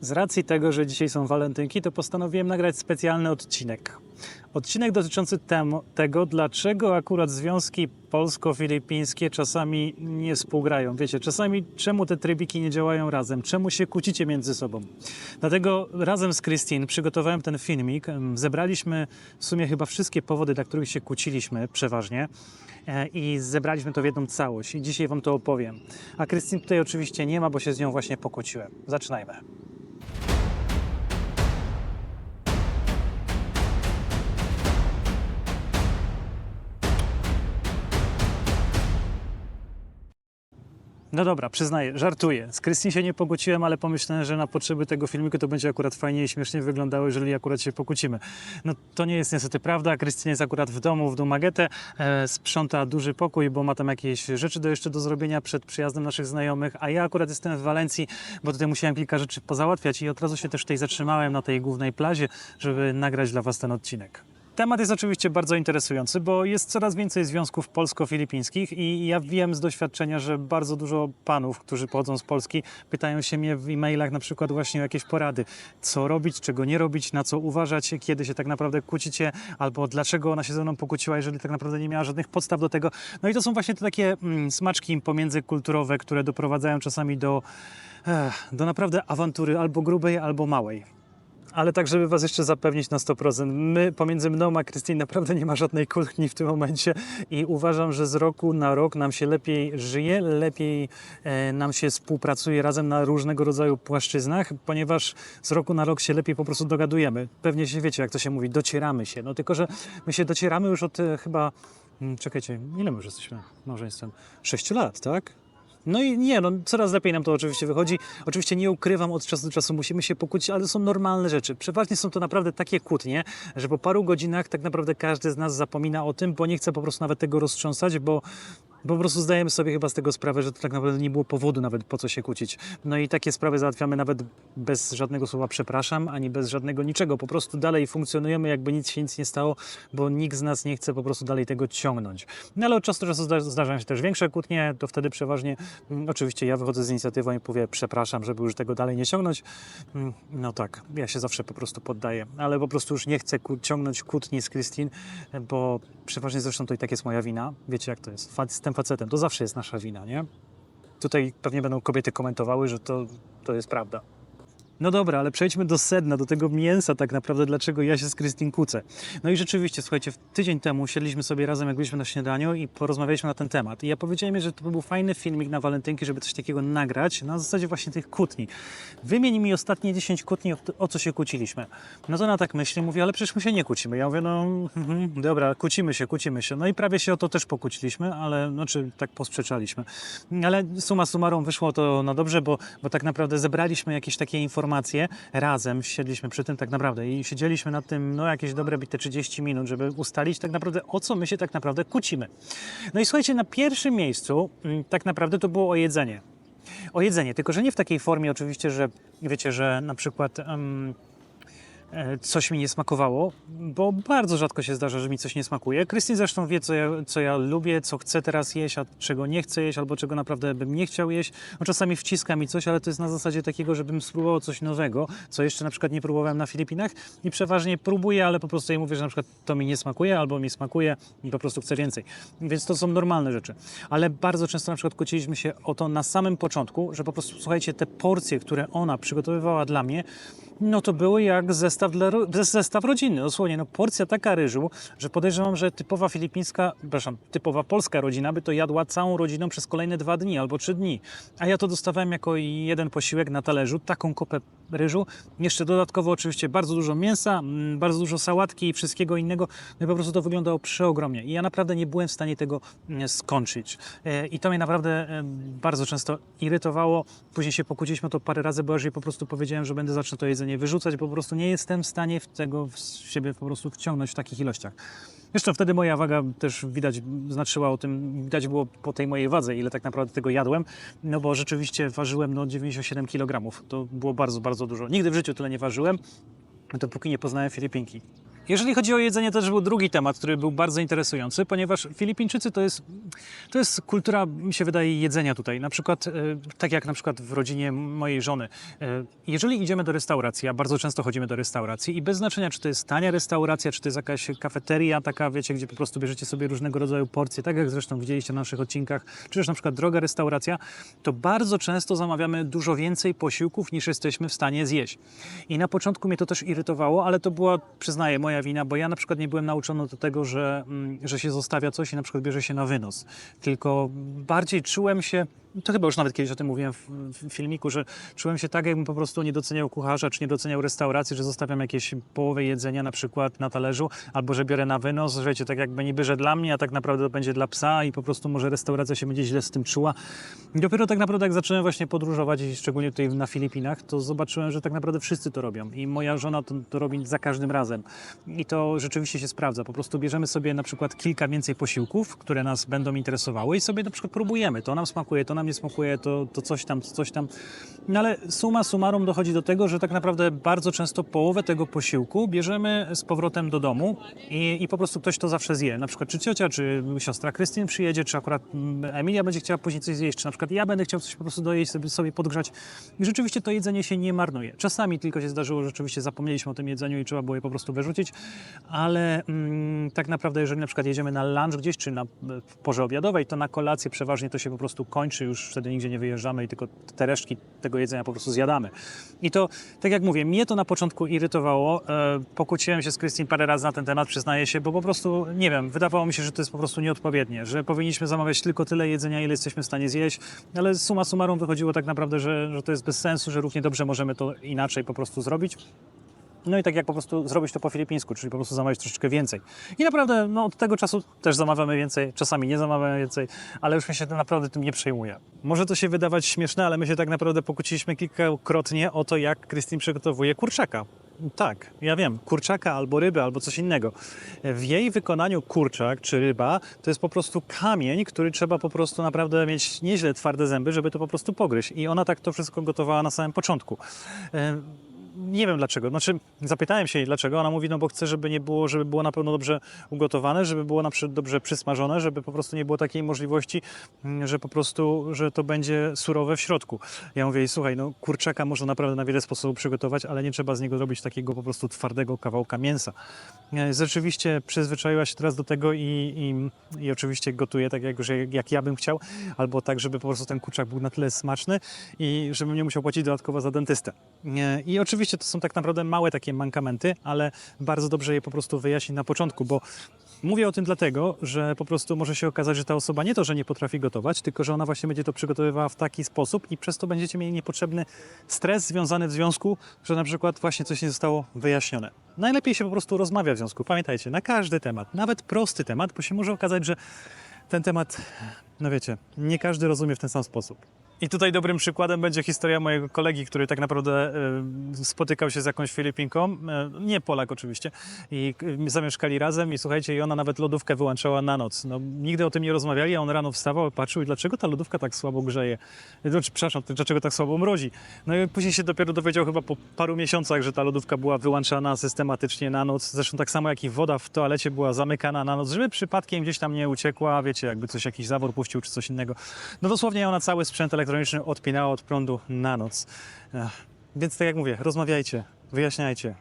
Z racji tego, że dzisiaj są walentynki, to postanowiłem nagrać specjalny odcinek. Odcinek dotyczący temu, tego, dlaczego akurat związki polsko-filipińskie czasami nie współgrają. Wiecie, czasami czemu te trybiki nie działają razem, czemu się kłócicie między sobą. Dlatego razem z Christine przygotowałem ten filmik. Zebraliśmy w sumie chyba wszystkie powody, dla których się kłóciliśmy przeważnie e, i zebraliśmy to w jedną całość i dzisiaj Wam to opowiem. A Christine tutaj oczywiście nie ma, bo się z nią właśnie pokłóciłem. Zaczynajmy. No dobra, przyznaję, żartuję. Z Krystyn się nie pokłóciłem, ale pomyślałem, że na potrzeby tego filmiku to będzie akurat fajnie i śmiesznie wyglądało, jeżeli akurat się pokłócimy. No to nie jest niestety prawda. Krystyn jest akurat w domu, w Dumagetę, e, sprząta duży pokój, bo ma tam jakieś rzeczy do jeszcze do zrobienia przed przyjazdem naszych znajomych, a ja akurat jestem w Walencji, bo tutaj musiałem kilka rzeczy pozałatwiać i od razu się też tutaj zatrzymałem na tej głównej plaży, żeby nagrać dla Was ten odcinek. Temat jest oczywiście bardzo interesujący, bo jest coraz więcej związków polsko-filipińskich i ja wiem z doświadczenia, że bardzo dużo panów, którzy pochodzą z Polski, pytają się mnie w e-mailach na przykład właśnie o jakieś porady, co robić, czego nie robić, na co uważać, kiedy się tak naprawdę kłócicie, albo dlaczego ona się ze mną pokłóciła, jeżeli tak naprawdę nie miała żadnych podstaw do tego. No i to są właśnie te takie mm, smaczki pomiędzykulturowe, które doprowadzają czasami do, eh, do naprawdę awantury albo grubej, albo małej. Ale tak, żeby Was jeszcze zapewnić na 100%, my pomiędzy mną a Krystyn naprawdę nie ma żadnej kuchni w tym momencie i uważam, że z roku na rok nam się lepiej żyje, lepiej e, nam się współpracuje razem na różnego rodzaju płaszczyznach, ponieważ z roku na rok się lepiej po prostu dogadujemy. Pewnie się wiecie, jak to się mówi, docieramy się. No tylko, że my się docieramy już od e, chyba, mm, czekajcie, ile my już jesteśmy małżeństwem? 6 lat, tak? No i nie, no coraz lepiej nam to oczywiście wychodzi. Oczywiście nie ukrywam, od czasu do czasu musimy się pokłócić, ale to są normalne rzeczy. Przeważnie są to naprawdę takie kłótnie, że po paru godzinach tak naprawdę każdy z nas zapomina o tym, bo nie chce po prostu nawet tego roztrząsać, bo po prostu zdajemy sobie chyba z tego sprawę, że to tak naprawdę nie było powodu nawet po co się kłócić. No i takie sprawy załatwiamy nawet bez żadnego słowa przepraszam, ani bez żadnego niczego. Po prostu dalej funkcjonujemy, jakby nic się nic nie stało, bo nikt z nas nie chce po prostu dalej tego ciągnąć. No ale od czasu do czasu zda- zdarzają się też większe kłótnie, to wtedy przeważnie mm, oczywiście ja wychodzę z inicjatywą i mówię przepraszam, żeby już tego dalej nie ciągnąć. Mm, No tak, ja się zawsze po prostu poddaję, ale po prostu już nie chcę ciągnąć kłótni z Christine, bo przeważnie zresztą to i tak jest moja wina. Wiecie jak to jest. Fa- Z tym facetem to zawsze jest nasza wina, nie? Tutaj pewnie będą kobiety komentowały, że to, to jest prawda. No dobra, ale przejdźmy do sedna, do tego mięsa tak naprawdę, dlaczego ja się z Krystyn kłócę. No i rzeczywiście, słuchajcie, tydzień temu siedliśmy sobie razem, jak byliśmy na śniadaniu i porozmawialiśmy na ten temat. I ja powiedziałem jej, że to by był fajny filmik na walentynki, żeby coś takiego nagrać, na zasadzie właśnie tych kłótni. Wymień mi ostatnie 10 kłótni, o, o co się kłóciliśmy. No to ona tak myśli, mówi, ale przecież my się nie kłócimy. Ja mówię, no mhm, dobra, kłócimy się, kłócimy się. No i prawie się o to też pokłóciliśmy, ale znaczy tak posprzeczaliśmy. Ale suma summarum wyszło to na dobrze, bo, bo tak naprawdę zebraliśmy jakieś takie informacje razem, siedliśmy przy tym tak naprawdę i siedzieliśmy nad tym no jakieś dobre bite 30 minut, żeby ustalić tak naprawdę o co my się tak naprawdę kłócimy. No i słuchajcie, na pierwszym miejscu mm, tak naprawdę to było o jedzenie. O jedzenie, tylko że nie w takiej formie oczywiście, że wiecie, że na przykład e, coś mi nie smakowało, bo bardzo rzadko się zdarza, że mi coś nie smakuje. Krystyn zresztą wie, co ja, co ja lubię, co chcę teraz jeść, a czego nie chcę jeść, albo czego naprawdę bym nie chciał jeść. No, czasami wciska mi coś, ale to jest na zasadzie takiego, żebym spróbował coś nowego, co jeszcze na przykład nie próbowałem na Filipinach i przeważnie próbuję, ale po prostu jej mówię, że na przykład to mi nie smakuje, albo mi smakuje i po prostu chcę więcej. Więc to są normalne rzeczy. Ale bardzo często na przykład kłóciliśmy się o to na samym początku, że po prostu, słuchajcie, te porcje, które ona przygotowywała dla mnie, no to były jak zestaw, dla, zestaw rodzinny. Dosłownie, no porcja taka ryżu, że podejrzewam, że typowa filipińska, przepraszam, typowa polska rodzina by to jadła całą rodziną przez kolejne dwa dni albo trzy dni. A ja to dostawałem jako jeden posiłek na talerzu, taką kopę ryżu. Jeszcze dodatkowo oczywiście bardzo dużo mięsa, mm, bardzo dużo sałatki i wszystkiego innego. No i po prostu to wyglądało przeogromnie. I ja naprawdę nie byłem w stanie tego mm, skończyć. E, I to mnie naprawdę e, bardzo często irytowało. Później się pokłóciliśmy to parę razy, bo aż jej po prostu powiedziałem, że będę zaczął to jedzenie wyrzucać, po prostu nie jestem w stanie tego w siebie po prostu wciągnąć w takich ilościach. Zresztą wtedy moja waga też widać, znaczyła o tym, widać było po tej mojej wadze, ile tak naprawdę tego jadłem, no bo rzeczywiście ważyłem no 97 kg. To było bardzo, bardzo dużo. Nigdy w życiu tyle nie ważyłem, dopóki nie poznałem Filipinki. Jeżeli chodzi o jedzenie, to też był drugi temat, który był bardzo interesujący, ponieważ Filipińczycy to jest, to jest kultura, mi się wydaje, jedzenia tutaj. Na przykład, e, tak jak na przykład w rodzinie mojej żony. E, jeżeli idziemy do restauracji, a bardzo często chodzimy do restauracji i bez znaczenia, czy to jest tania restauracja, czy to jest jakaś kafeteria taka, wiecie, gdzie po prostu bierzecie sobie różnego rodzaju porcje, tak jak zresztą widzieliście na naszych odcinkach, czy też na przykład droga restauracja, to bardzo często zamawiamy dużo więcej posiłków niż jesteśmy w stanie zjeść. I na początku mnie to też irytowało, ale to była, przyznaję, moja wina, bo ja na przykład nie byłem nauczony do tego, że, mm, że się zostawia coś i na przykład bierze się na wynos. Tylko bardziej czułem się, to chyba już nawet kiedyś o tym mówiłem w, w filmiku, że czułem się tak, jakbym po prostu nie doceniał kucharza, czy nie doceniał restauracji, że zostawiam jakieś połowę jedzenia na przykład na talerzu, albo że biorę na wynos, wiecie, tak jakby niby, że dla mnie, a tak naprawdę to będzie dla psa i po prostu może restauracja się będzie źle z tym czuła. I dopiero tak naprawdę jak zacząłem właśnie podróżować, szczególnie tutaj na Filipinach, to zobaczyłem, że tak naprawdę wszyscy to robią i moja żona to, to robi za każdym razem. I to rzeczywiście się sprawdza. Po prostu bierzemy sobie na przykład kilka więcej posiłków, które nas będą interesowały i sobie na przykład próbujemy. To nam smakuje, to nam nie smakuje, to, to coś tam, to coś tam. No ale suma summarum dochodzi do tego, że tak naprawdę bardzo często połowę tego posiłku bierzemy z powrotem do domu i, i po prostu ktoś to zawsze zje. Na przykład czy ciocia, czy siostra Krystyn przyjedzie, czy akurat Emilia będzie chciała później coś zjeść, czy na przykład ja będę chciał coś po prostu dojeść, sobie, sobie podgrzać. I rzeczywiście to jedzenie się nie marnuje. Czasami tylko się zdarzyło, że rzeczywiście zapomnieliśmy o tym jedzeniu i trzeba było je po prostu wyrzucić, ale mm, tak naprawdę jeżeli na przykład jedziemy na lunch gdzieś, czy na porze obiadowej, to na kolację przeważnie to się po prostu kończy, już wtedy nigdzie nie wyjeżdżamy i tylko te resztki tego jedzenia po prostu zjadamy. I to, tak jak mówię, mnie to na początku irytowało. E, pokłóciłem się z Krystyn parę razy na ten temat, przyznaję się, bo po prostu, nie wiem, wydawało mi się, że to jest po prostu nieodpowiednie, że powinniśmy zamawiać tylko tyle jedzenia, ile jesteśmy w stanie zjeść, ale suma summarum wychodziło tak naprawdę, że, że to jest bez sensu, że równie dobrze możemy to inaczej po prostu zrobić. No i tak jak po prostu zrobić to po filipińsku, czyli po prostu zamawiać troszeczkę więcej. I naprawdę no, od tego czasu też zamawiamy więcej, czasami nie zamawiamy więcej, ale już mi się to naprawdę tym nie przejmuje. Może to się wydawać śmieszne, ale my się tak naprawdę pokłóciliśmy kilkakrotnie o to, jak Krystyn przygotowuje kurczaka. Tak, ja wiem, kurczaka albo rybę, albo coś innego. W jej wykonaniu kurczak czy ryba to jest po prostu kamień, który trzeba po prostu naprawdę mieć nieźle twarde zęby, żeby to po prostu pogryźć. I ona tak to wszystko gotowała na samym początku. Nie wiem dlaczego. Znaczy, zapytałem się jej dlaczego. Ona mówi, no bo chce, żeby nie było, żeby było na pewno dobrze ugotowane, żeby było na przykład dobrze przysmażone, żeby po prostu nie było takiej możliwości, mm, że po prostu, że to będzie surowe w środku. Ja mówię jej, słuchaj, no kurczaka można naprawdę na wiele sposobów przygotować, ale nie trzeba z niego robić takiego po prostu twardego kawałka mięsa. E, Rzeczywiście przyzwyczaiła się teraz do tego i, i, i oczywiście gotuje tak, jak, jak ja bym chciał, albo tak, żeby po prostu ten kurczak był na tyle smaczny i żebym nie musiał płacić dodatkowo za dentystę. E, I oczywiście to są tak naprawdę małe takie mankamenty, ale bardzo dobrze je po prostu wyjaśnić na początku, bo Mówię o tym dlatego, że po prostu może się okazać, że ta osoba nie to, że nie potrafi gotować, tylko że ona właśnie będzie to przygotowywała w taki sposób i przez to będziecie mieli niepotrzebny stres związany w związku, że na przykład właśnie coś nie zostało wyjaśnione. Najlepiej się po prostu rozmawia w związku. Pamiętajcie, na każdy temat, nawet prosty temat, bo się może okazać, że ten temat, no wiecie, nie każdy rozumie w ten sam sposób. I tutaj dobrym przykładem będzie historia mojego kolegi, który tak naprawdę e, spotykał się z jakąś Filipinką, e, nie Polak oczywiście, i e, zamieszkali razem i słuchajcie, i ona nawet lodówkę wyłączała na noc. No, nigdy o tym nie rozmawiali, a on rano wstawał, patrzył i dlaczego ta lodówka tak słabo grzeje? Znaczy, przepraszam, dlaczego tak słabo mrozi? No i później się dopiero dowiedział chyba po paru miesiącach, że ta lodówka była wyłączana systematycznie na noc. Zresztą tak samo jak i woda w toalecie była zamykana na noc, żeby przypadkiem gdzieś tam nie uciekła, wiecie, jakby coś jakiś zawór puścił czy coś innego. No dosłownie ona cały sprzęt elektroniczny odpinała od prądu na noc. Więc tak jak mówię, rozmawiajcie, wyjaśniajcie.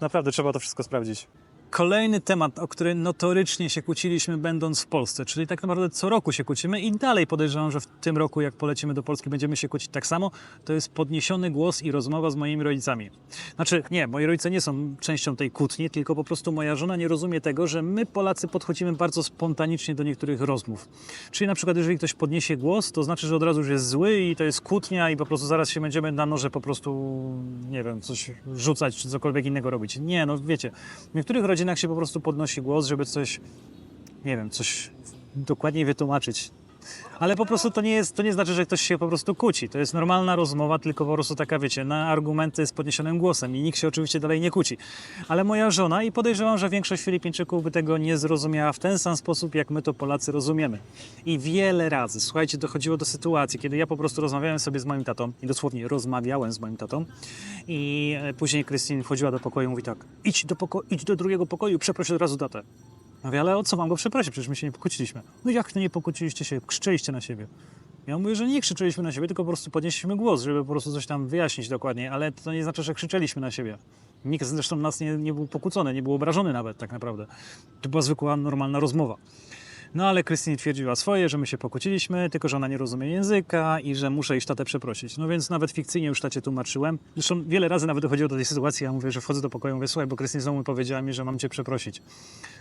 Naprawdę trzeba to wszystko sprawdzić. Kolejny temat, o który notorycznie się kłóciliśmy będąc w Polsce, czyli tak naprawdę co roku się kłócimy i dalej podejrzewam, że w tym roku jak polecimy do Polski będziemy się kłócić tak samo, to jest podniesiony głos i rozmowa z moimi rodzicami. Znaczy nie, moi rodzice nie są częścią tej kłótni, tylko po prostu moja żona nie rozumie tego, że my Polacy podchodzimy bardzo spontanicznie do niektórych rozmów. Czyli na przykład jeżeli ktoś podniesie głos, to znaczy, że od razu już jest zły i to jest kłótnia i po prostu zaraz się będziemy na noże po prostu, nie wiem, coś rzucać czy cokolwiek innego robić. Nie, no wiecie, niektórych rodzinach się po prostu podnosi głos, żeby coś, nie wiem, coś dokładniej wytłumaczyć. Ale po prostu to nie, jest, to nie znaczy, że ktoś się po prostu kłóci. To jest normalna rozmowa, tylko po prostu taka, wiecie, na argumenty z podniesionym głosem i nikt się oczywiście dalej nie kłóci. Ale moja żona i podejrzewam, że większość Filipińczyków by tego nie zrozumiała w ten sam sposób, jak my to Polacy rozumiemy. I wiele razy, słuchajcie, dochodziło do sytuacji, kiedy ja po prostu rozmawiałem sobie z moim tatą i dosłownie rozmawiałem z moim tatą i e, później Krystyn wchodziła do pokoju i mówi tak, idź do, poko- idź do drugiego pokoju, przeproś od razu tatę. Mówię, ale o co mam go przeprosić? Przecież my się nie pokłóciliśmy. No jak to nie pokłóciliście się? Krzyczeliście na siebie. Ja mówię, że nie krzyczeliśmy na siebie, tylko po prostu podnieśliśmy głos, żeby po prostu coś tam wyjaśnić dokładnie, ale to nie znaczy, że krzyczeliśmy na siebie. Nikt zresztą nas nie, nie był pokłócony, nie był obrażony nawet tak naprawdę. To była zwykła, normalna rozmowa. No ale Krystyna twierdziła swoje, że my się pokłóciliśmy, tylko że ona nie rozumie języka i że muszę iść tatę przeprosić. No więc nawet fikcyjnie już tacie tłumaczyłem. Zresztą wiele razy nawet dochodziło do tej sytuacji, ja mówię, że wchodzę do pokoju, mówię, słuchaj, bo Krystyna znowu powiedziała mi, że mam cię przeprosić.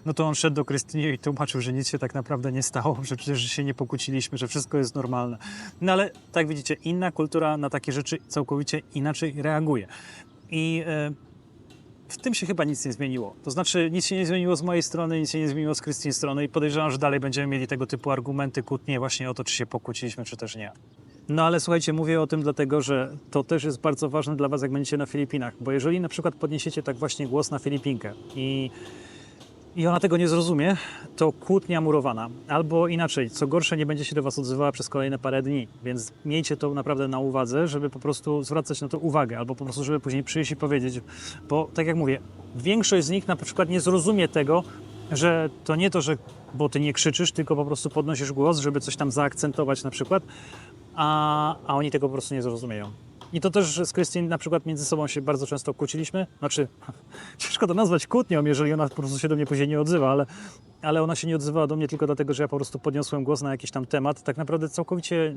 No to on szedł do Krystyny i tłumaczył, że nic się tak naprawdę nie stało, że przecież się nie pokłóciliśmy, że wszystko jest normalne. No ale tak widzicie, inna kultura na takie rzeczy całkowicie inaczej reaguje. I e, w tym się chyba nic nie zmieniło. To znaczy, nic się nie zmieniło z mojej strony, nic się nie zmieniło z Krystyny strony i podejrzewam, że dalej będziemy mieli tego typu argumenty, kłótnie właśnie o to, czy się pokłóciliśmy, czy też nie. No ale słuchajcie, mówię o tym dlatego, że to też jest bardzo ważne dla Was, jak będziecie na Filipinach, bo jeżeli na przykład podniesiecie tak właśnie głos na Filipinkę i i ona tego nie zrozumie, to kłótnia murowana. Albo inaczej, co gorsze, nie będzie się do Was odzywała przez kolejne parę dni. Więc miejcie to naprawdę na uwadze, żeby po prostu zwracać na to uwagę, albo po prostu, żeby później przyjść i powiedzieć. Bo tak jak mówię, większość z nich na przykład nie zrozumie tego, że to nie to, że bo Ty nie krzyczysz, tylko po prostu podnosisz głos, żeby coś tam zaakcentować na przykład, a, a oni tego po prostu nie zrozumieją. I to też z Krystyn na przykład między sobą się bardzo często kłóciliśmy. Znaczy, ciężko to nazwać kłótnią, jeżeli ona po prostu się do mnie później nie odzywa, ale, ale ona się nie odzywała do mnie tylko dlatego, że ja po prostu podniosłem głos na jakiś tam temat. Tak naprawdę całkowicie,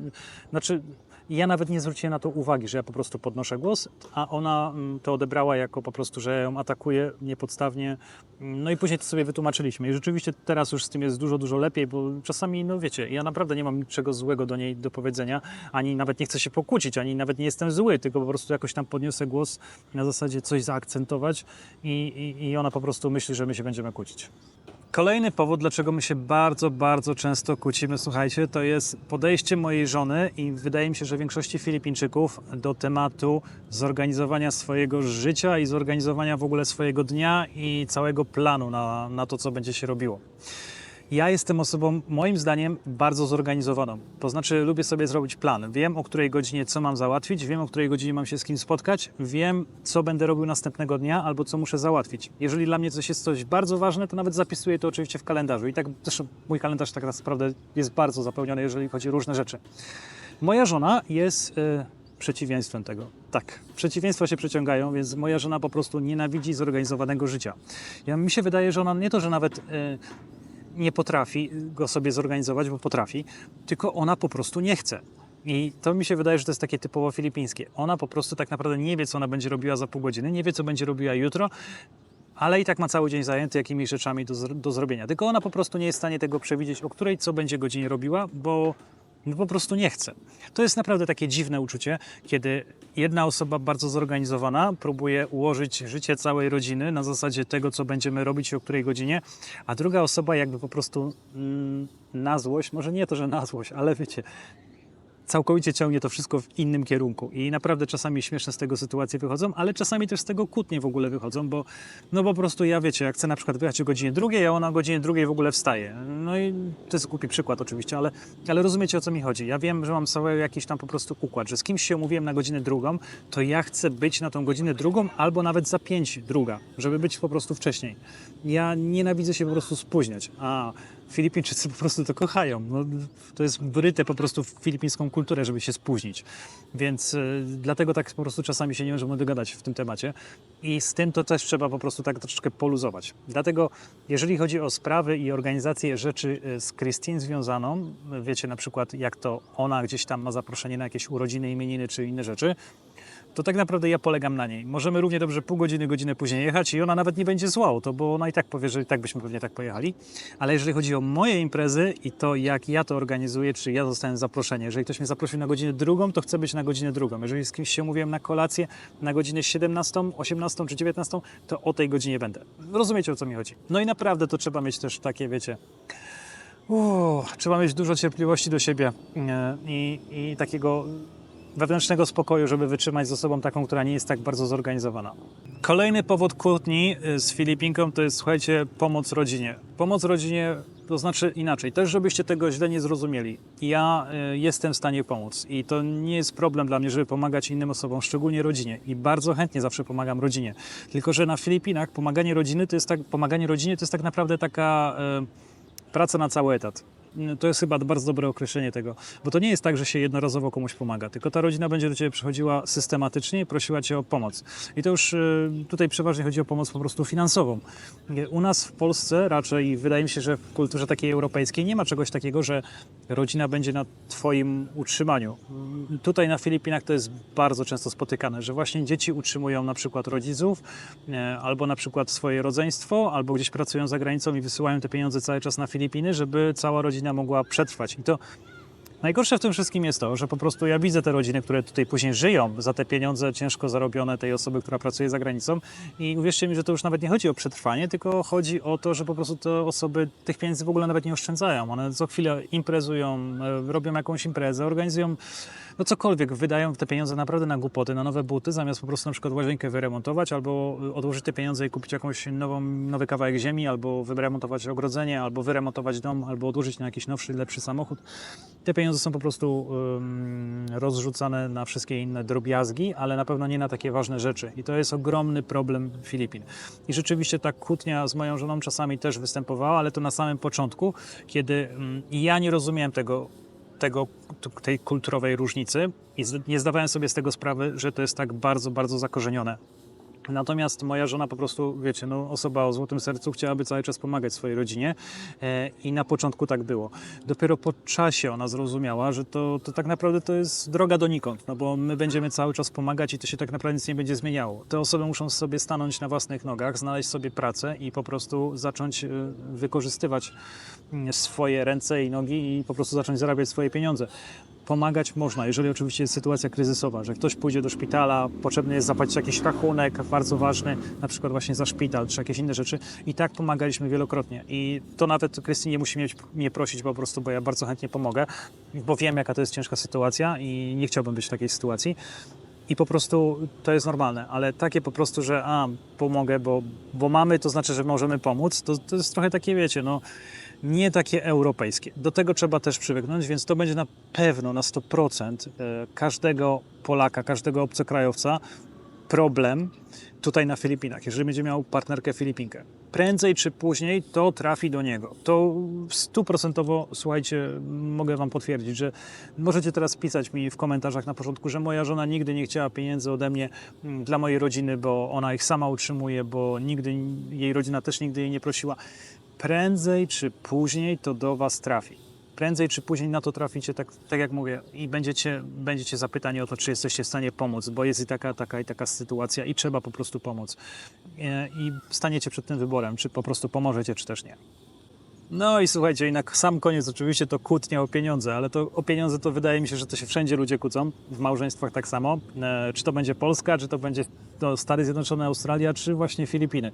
znaczy ja nawet nie zwróciłem na to uwagi, że ja po prostu podnoszę głos, a ona mm, to odebrała jako po prostu, że ją atakuje niepodstawnie. No i później to sobie wytłumaczyliśmy. I rzeczywiście teraz już z tym jest dużo, dużo lepiej, bo czasami, no wiecie, ja naprawdę nie mam niczego złego do niej do powiedzenia, ani nawet nie chcę się pokłócić, ani nawet nie jestem zły, tylko po prostu jakoś tam podniosę głos na zasadzie coś zaakcentować i, i, i ona po prostu myśli, że my się będziemy kłócić. Kolejny powód, dlaczego my się bardzo, bardzo często kłócimy, słuchajcie, to jest podejście mojej żony i wydaje mi się, że większości Filipińczyków do tematu zorganizowania swojego życia i zorganizowania w ogóle swojego dnia i całego planu na, na to, co będzie się robiło. Ja jestem osobą, moim zdaniem, bardzo zorganizowaną. To znaczy, lubię sobie zrobić plan. Wiem, o której godzinie co mam załatwić, wiem, o której godzinie mam się z kim spotkać, wiem, co będę robił następnego dnia albo co muszę załatwić. Jeżeli dla mnie coś jest coś bardzo ważne, to nawet zapisuję to oczywiście w kalendarzu. I tak zresztą mój kalendarz tak naprawdę jest bardzo zapełniony, jeżeli chodzi o różne rzeczy. Moja żona jest e, przeciwieństwem tego. Tak, przeciwieństwa się przeciągają, więc moja żona po prostu nienawidzi zorganizowanego życia. Ja, mi się wydaje, że ona nie to, że nawet e, nie potrafi go sobie zorganizować, bo potrafi, tylko ona po prostu nie chce. I to mi się wydaje, że to jest takie typowo filipińskie. Ona po prostu tak naprawdę nie wie, co ona będzie robiła za pół godziny, nie wie, co będzie robiła jutro, ale i tak ma cały dzień zajęty jakimiś rzeczami do, do zrobienia. Tylko ona po prostu nie jest w stanie tego przewidzieć, o której co będzie godzinie robiła, bo no po prostu nie chce. To jest naprawdę takie dziwne uczucie, kiedy jedna osoba bardzo zorganizowana próbuje ułożyć życie całej rodziny na zasadzie tego, co będziemy robić i o której godzinie, a druga osoba jakby po prostu mm, na złość, może nie to, że na złość, ale wiecie, całkowicie ciągnie to wszystko w innym kierunku. I naprawdę czasami śmieszne z tego sytuacje wychodzą, ale czasami też z tego kłótnie w ogóle wychodzą, bo no po prostu ja wiecie, jak chcę na przykład wyjechać o godzinie drugiej, a ona o godzinie drugiej w ogóle wstaje. No i to jest głupi przykład oczywiście, ale, ale rozumiecie o co mi chodzi. Ja wiem, że mam cały jakiś tam po prostu układ, że z kimś się umówiłem na godzinę drugą, to ja chcę być na tą godzinę drugą albo nawet za pięć druga, żeby być po prostu wcześniej. Ja nienawidzę się po prostu spóźniać, a Filipińczycy po prostu to kochają. No, to jest wryte po prostu w filipińską kulturę, żeby się spóźnić. Więc y, dlatego tak po prostu czasami się nie możemy dogadać w tym temacie. I z tym to też trzeba po prostu tak troszeczkę poluzować. Dlatego, jeżeli chodzi o sprawy i organizację rzeczy y, z Christine związaną, wiecie na przykład jak to ona gdzieś tam ma zaproszenie na jakieś urodziny, imieniny czy inne rzeczy, to tak naprawdę ja polegam na niej. Możemy równie dobrze pół godziny, godzinę później jechać i ona nawet nie będzie zła to, bo ona i tak powie, że i tak byśmy pewnie tak pojechali. Ale jeżeli chodzi o moje imprezy i to, jak ja to organizuję, czy ja dostałem zaproszenie, jeżeli ktoś mnie zaprosił na godzinę drugą, to chcę być na godzinę drugą. Jeżeli z kimś się umówiłem na kolację na godzinę 17, 18 czy 19, to o tej godzinie będę. Rozumiecie, o co mi chodzi. No i naprawdę to trzeba mieć też takie, wiecie, trzeba mieć dużo cierpliwości do siebie e, i, i takiego wewnętrznego spokoju, żeby wytrzymać z osobą taką, która nie jest tak bardzo zorganizowana. Kolejny powód kłótni y, z Filipinką to jest, słuchajcie, pomoc rodzinie. Pomoc rodzinie to znaczy inaczej, też żebyście tego źle nie zrozumieli. Ja y, jestem w stanie pomóc i to nie jest problem dla mnie, żeby pomagać innym osobom, szczególnie rodzinie. I bardzo chętnie zawsze pomagam rodzinie. Tylko, że na Filipinach pomaganie rodziny to jest tak, pomaganie rodzinie to jest tak naprawdę taka y, praca na cały etat. To jest chyba bardzo dobre określenie tego, bo to nie jest tak, że się jednorazowo komuś pomaga, tylko ta rodzina będzie do ciebie przychodziła systematycznie i prosiła cię o pomoc. I to już y, tutaj przeważnie chodzi o pomoc po prostu finansową. U nas w Polsce raczej, wydaje mi się, że w kulturze takiej europejskiej nie ma czegoś takiego, że rodzina będzie na twoim utrzymaniu. Tutaj na Filipinach to jest bardzo często spotykane, że właśnie dzieci utrzymują na przykład rodziców, albo na przykład swoje rodzeństwo, albo gdzieś pracują za granicą i wysyłają te pieniądze cały czas na Filipiny, żeby cała rodzina mogła przetrwać. I to Najgorsze w tym wszystkim jest to, że po prostu ja widzę te rodziny, które tutaj później żyją za te pieniądze ciężko zarobione tej osoby, która pracuje za granicą i uwierzcie mi, że to już nawet nie chodzi o przetrwanie, tylko chodzi o to, że po prostu te osoby tych pieniędzy w ogóle nawet nie oszczędzają. One co chwilę imprezują, e, robią jakąś imprezę, organizują no cokolwiek, wydają te pieniądze naprawdę na głupoty, na nowe buty, zamiast po prostu na przykład łazienkę wyremontować, albo odłożyć te pieniądze i kupić jakąś nową, nowy kawałek ziemi, albo wyremontować ogrodzenie, albo wyremontować dom, albo odłożyć na jakiś nowszy, lepszy samochód. Te pieniądze są po prostu rozrzucane na wszystkie inne drobiazgi, ale na pewno nie na takie ważne rzeczy. I to jest ogromny problem Filipin. I rzeczywiście ta kłótnia z moją żoną czasami też występowała, ale to na samym początku, kiedy ja nie rozumiałem tego, tego, tej kulturowej różnicy i nie zdawałem sobie z tego sprawy, że to jest tak bardzo, bardzo zakorzenione. Natomiast moja żona po prostu, wiecie, no, osoba o złotym sercu chciałaby cały czas pomagać swojej rodzinie e, i na początku tak było. Dopiero po czasie ona zrozumiała, że to, to tak naprawdę to jest droga donikąd, no bo my będziemy cały czas pomagać i to się tak naprawdę nic nie będzie zmieniało. Te osoby muszą sobie stanąć na własnych nogach, znaleźć sobie pracę i po prostu zacząć e, wykorzystywać mm, swoje ręce i nogi i po prostu zacząć zarabiać swoje pieniądze pomagać można, jeżeli oczywiście jest sytuacja kryzysowa, że ktoś pójdzie do szpitala, potrzebny jest zapłacić jakiś rachunek bardzo ważny, na przykład właśnie za szpital, czy jakieś inne rzeczy. I tak pomagaliśmy wielokrotnie. I to nawet Krystynie musi mieć, mnie prosić po prostu, bo ja bardzo chętnie pomogę, bo wiem, jaka to jest ciężka sytuacja i nie chciałbym być w takiej sytuacji. I po prostu to jest normalne, ale takie po prostu, że a, pomogę, bo, bo mamy, to znaczy, że możemy pomóc, to, to jest trochę takie, wiecie, no nie takie europejskie. Do tego trzeba też przywyknąć, więc to będzie na pewno na 100% e, każdego Polaka, każdego obcokrajowca problem tutaj na Filipinach, jeżeli będzie miał partnerkę Filipinkę. Prędzej czy później to trafi do niego. To stuprocentowo, słuchajcie, mogę Wam potwierdzić, że możecie teraz pisać mi w komentarzach na początku, że moja żona nigdy nie chciała pieniędzy ode mnie mm, dla mojej rodziny, bo ona ich sama utrzymuje, bo nigdy jej rodzina też nigdy jej nie prosiła prędzej czy później to do Was trafi. Prędzej czy później na to traficie, tak, tak jak mówię, i będziecie, będziecie zapytani o to, czy jesteście w stanie pomóc, bo jest i taka, taka i taka sytuacja i trzeba po prostu pomóc. E, I staniecie przed tym wyborem, czy po prostu pomożecie, czy też nie. No i słuchajcie, i na sam koniec oczywiście to kłótnia o pieniądze, ale to o pieniądze to wydaje mi się, że to się wszędzie ludzie kłócą, w małżeństwach tak samo. E, czy to będzie Polska, czy to będzie to Stany Zjednoczone, Australia, czy właśnie Filipiny.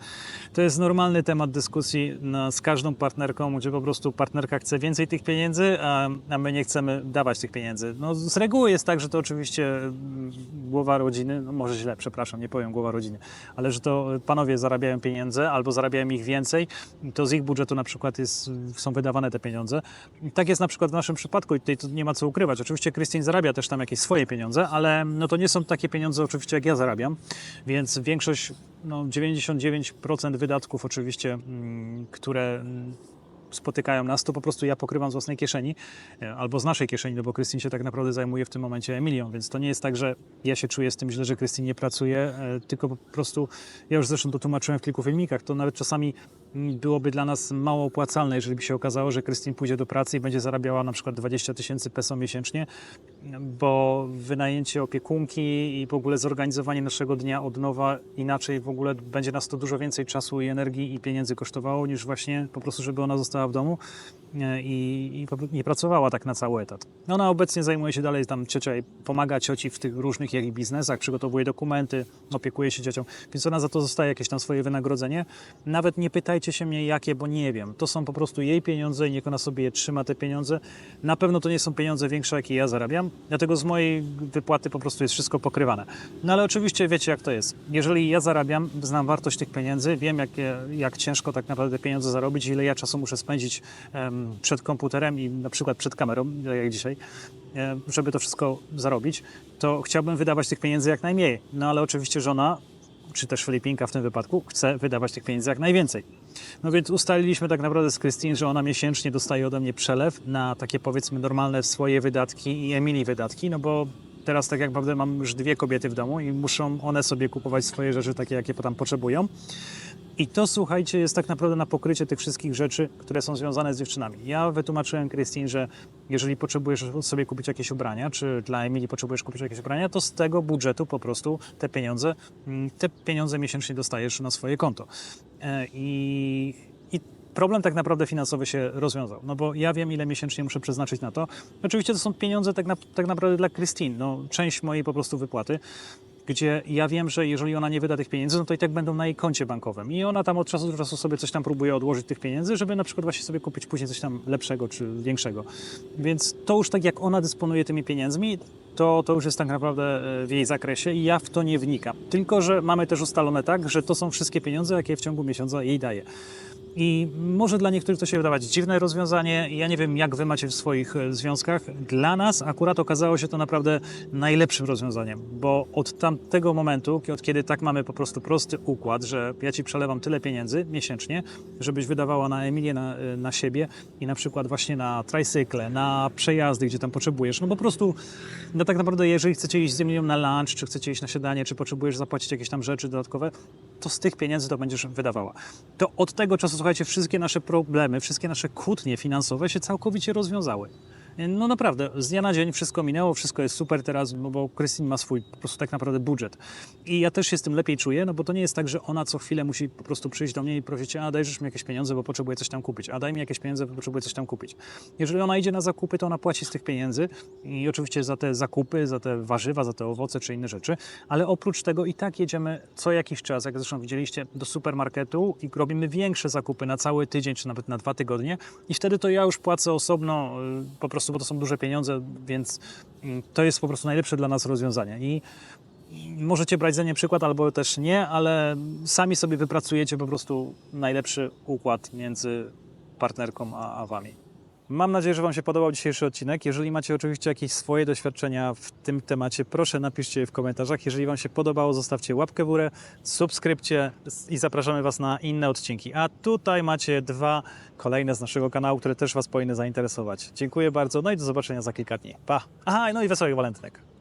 To jest normalny temat dyskusji no, z każdą partnerką, gdzie po prostu partnerka chce więcej tych pieniędzy, a, a my nie chcemy dawać tych pieniędzy. No, z reguły jest tak, że to oczywiście mm, głowa rodziny, no może źle, przepraszam, nie powiem głowa rodziny, ale że to panowie zarabiają pieniądze albo zarabiają ich więcej, to z ich budżetu na przykład jest, są wydawane te pieniądze. Tak jest na przykład w naszym przypadku i tutaj nie ma co ukrywać. Oczywiście Christine zarabia też tam jakieś swoje pieniądze, ale no to nie są takie pieniądze oczywiście jak ja zarabiam. Więc większość, no 99% wydatków oczywiście, mm, które mm, spotykają nas, to po prostu ja pokrywam z własnej kieszeni e, albo z naszej kieszeni, no bo Krystyn się tak naprawdę zajmuje w tym momencie Emilią, więc to nie jest tak, że ja się czuję z tym źle, że Krystyn nie pracuje, e, tylko po prostu, ja już zresztą to tłumaczyłem w kilku filmikach, to nawet czasami byłoby dla nas mało opłacalne, jeżeli by się okazało, że Krystyn pójdzie do pracy i będzie zarabiała na przykład 20 tysięcy peso miesięcznie, bo wynajęcie opiekunki i w ogóle zorganizowanie naszego dnia od nowa inaczej w ogóle będzie nas to dużo więcej czasu i energii i pieniędzy kosztowało, niż właśnie po prostu, żeby ona została w domu e, i, nie pracowała tak na cały etat. Ona obecnie zajmuje się dalej, tam ciocia pomaga cioci w tych różnych jej biznesach, przygotowuje dokumenty, opiekuje się ciocią, więc ona za to zostaje jakieś tam swoje wynagrodzenie. Nawet nie pytajcie się mnie jakie, bo nie wiem. To są po prostu jej pieniądze i niech ona sobie je trzyma, te pieniądze. Na pewno to nie są pieniądze większe, jakie ja zarabiam, dlatego z mojej wypłaty po prostu jest wszystko pokrywane. No ale oczywiście wiecie, jak to jest. Jeżeli ja zarabiam, znam wartość tych pieniędzy, wiem, jak, jak ciężko tak naprawdę pieniądze zarobić, ile ja czasu muszę spędzić przed komputerem i na przykład przed kamerą, jak dzisiaj, żeby to wszystko zarobić, to chciałbym wydawać tych pieniędzy jak najmniej. No ale oczywiście żona, czy też Filipinka w tym wypadku, chce wydawać tych pieniędzy jak najwięcej. No więc ustaliliśmy tak naprawdę z Christine, że ona miesięcznie dostaje ode mnie przelew na takie powiedzmy normalne swoje wydatki i Emilii wydatki, no bo teraz tak naprawdę mam już dwie kobiety w domu i muszą one sobie kupować swoje rzeczy takie, jakie tam potrzebują. I to, słuchajcie, jest tak naprawdę na pokrycie tych wszystkich rzeczy, które są związane z dziewczynami. Ja wytłumaczyłem Christine, że jeżeli potrzebujesz sobie kupić jakieś ubrania, czy dla Emilii potrzebujesz kupić jakieś ubrania, to z tego budżetu po prostu te pieniądze, mm, te pieniądze miesięcznie dostajesz na swoje konto. E, I, i problem tak naprawdę finansowy się rozwiązał, no bo ja wiem, ile miesięcznie muszę przeznaczyć na to. Oczywiście to są pieniądze tak, na, tak naprawdę dla Christine, no, część mojej po prostu wypłaty gdzie ja wiem, że jeżeli ona nie wyda tych pieniędzy, no to i tak będą na jej koncie bankowym. I ona tam od czasu do czasu sobie coś tam próbuje odłożyć tych pieniędzy, żeby na przykład właśnie sobie kupić później coś tam lepszego czy większego. Więc to już tak jak ona dysponuje tymi pieniędzmi, to, to już jest tak naprawdę e, w jej zakresie i ja w to nie wnikam. Tylko, że mamy też ustalone tak, że to są wszystkie pieniądze, jakie w ciągu miesiąca jej daje. I może dla niektórych to się wydawać dziwne rozwiązanie. Ja nie wiem, jak wy macie w swoich e, związkach. Dla nas akurat okazało się to naprawdę najlepszym rozwiązaniem, bo od tamtego momentu, od kiedy tak mamy po prostu prosty układ, że ja ci przelewam tyle pieniędzy miesięcznie, żebyś wydawała na Emilię, na, e, na siebie i na przykład właśnie na tricykle, na przejazdy, gdzie tam potrzebujesz. No po prostu, no tak naprawdę, jeżeli chcecie iść z Emilią na lunch, czy chcecie iść na śniadanie, czy potrzebujesz zapłacić jakieś tam rzeczy dodatkowe, to z tych pieniędzy to będziesz wydawała. To od tego czasu, słuchajcie, wszystkie nasze problemy, wszystkie nasze kłótnie finansowe się całkowicie rozwiązały. No naprawdę, z dnia na dzień wszystko minęło, wszystko jest super teraz, no bo Christine ma swój po prostu tak naprawdę budżet. I ja też się z tym lepiej czuję, no bo to nie jest tak, że ona co chwilę musi po prostu przyjść do mnie i prosić, a dajesz mi jakieś pieniądze, bo potrzebuję coś tam kupić, a daj mi jakieś pieniądze, bo potrzebuję coś tam kupić. Jeżeli ona idzie na zakupy, to ona płaci z tych pieniędzy i oczywiście za te zakupy, za te warzywa, za te owoce czy inne rzeczy, ale oprócz tego i tak jedziemy co jakiś czas, jak zresztą widzieliście, do supermarketu i robimy większe zakupy na cały tydzień, czy nawet na dwa tygodnie i wtedy to ja już płacę osobno y, po prostu, bo to są duże pieniądze, więc mm, to jest po prostu najlepsze dla nas rozwiązanie. I możecie brać za nie przykład, albo też nie, ale sami sobie wypracujecie po prostu najlepszy układ między partnerką a, a wami. Mam nadzieję, że Wam się podobał dzisiejszy odcinek. Jeżeli macie oczywiście jakieś swoje doświadczenia w tym temacie, proszę napiszcie je w komentarzach. Jeżeli Wam się podobało, zostawcie łapkę w górę, subskrypcie i zapraszamy Was na inne odcinki. A tutaj macie dwa kolejne z naszego kanału, które też Was powinny zainteresować. Dziękuję bardzo, no i do zobaczenia za kilka dni. Pa! Aha, no i wesołych walentynek.